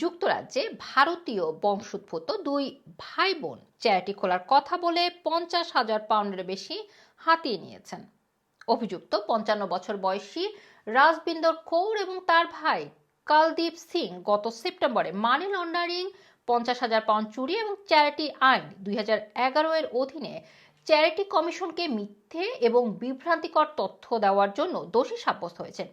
যুক্তরাজ্যে ভারতীয় বংশোদ্ভূত দুই ভাই বোন চ্যারিটি খোলার কথা বলে পঞ্চাশ হাজার পাউন্ডের বেশি হাতিয়ে নিয়েছেন। অভিযুক্ত পঞ্চান্ন বছর বয়সী রাজবিন্দর কৌর এবং তার ভাই কালদীপ সিং গত সেপ্টেম্বরে মানি লন্ডারিং, পঞ্চাশ হাজার পাউন্ড চুরি এবং চ্যারিটি আইন দুই হাজার এগারো এর অধীনে চ্যারিটি কমিশনকে মিথ্যে এবং বিভ্রান্তিকর তথ্য দেওয়ার জন্য দোষী সাব্যস্ত হয়েছেন।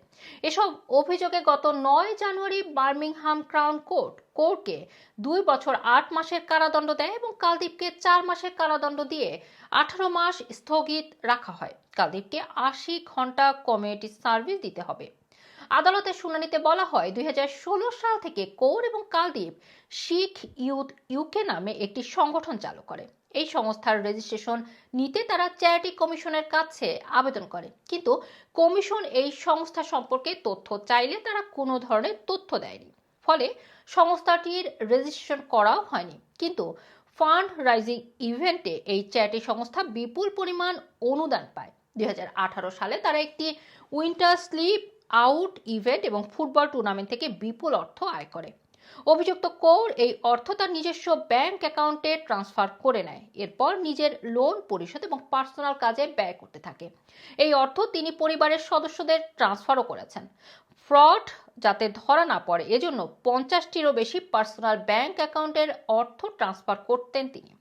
এসব অভিযোগে গত নয় জানুয়ারি বার্মিংহাম ক্রাউন কোর্ট, কোর্টকে দুই বছর আট মাসের কারাদণ্ড দেয় এবং কালদীপকে চার মাসের কারাদণ্ড দিয়ে আঠারো মাস স্থগিত রাখা হয়। কালদীপকে আশি ঘণ্টা কমিউনিটি সার্ভিস দিতে হবে। আদালতের শুনানিতে বলা হয়, দুই হাজার ষোলো সাল থেকে কৌর এবং কালদীপ শিখ ইউথ ইউকে নামে একটি সংগঠন চালু করে। এই সংস্থার রেজিস্ট্রেশন নিতে তারা চ্যারিটি কমিশনের কাছে আবেদন করে। কিন্তু কমিশন এই সংস্থা সম্পর্কে তথ্য চাইলে তারা কোনো ধরনের তথ্য দেয়নি। ফলে সংস্থাটির রেজিস্ট্রেশন করাও হয়নি। কিন্তু ফান্ড রাইজিং ইভেন্টে এই চ্যারিটি সংস্থা বিপুল পরিমাণ অনুদান পায়। দুই হাজার আঠারো সালে তারা একটি উইন্টার স্লিপ আউট ইভেন্ট এবং ফুটবল টুর্নামেন্ট থেকে বিপুল অর্থ আয় করে। অভিযুক্ত কৌর এই অর্থ তার নিজস্ব ব্যাংক অ্যাকাউন্টে ট্রান্সফার করে নেয়। এরপর নিজের লোন পরিশোধ এবং পার্সোনাল কাজে ব্যয় করতে থাকে। এই অর্থ তিনি পরিবারের সদস্যদের ট্রান্সফারও করেছেন। ফ্রড যাতে ধরা না পড়ে, এজন্য পঞ্চাশটিরও বেশি পার্সোনাল ব্যাংক অ্যাকাউন্টের অর্থ ট্রান্সফার করতেন তিনি।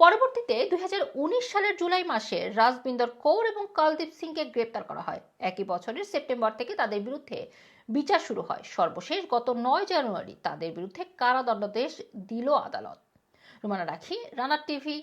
পরবর্তীতে দুই হাজার উনিশ সালের জুলাই মাসে রাজবিন্দর কৌর এবং কালদীপ সিংকে গ্রেপ্তার করা হয়। একই বছরের সেপ্টেম্বর থেকে তাদের বিরুদ্ধে বিচার শুরু হয়। সর্বশেষ গত নয় জানুয়ারি তাদের বিরুদ্ধে কারাদণ্ডাদেশ দিল আদালত। রুমানা রাখি, রানার টিভি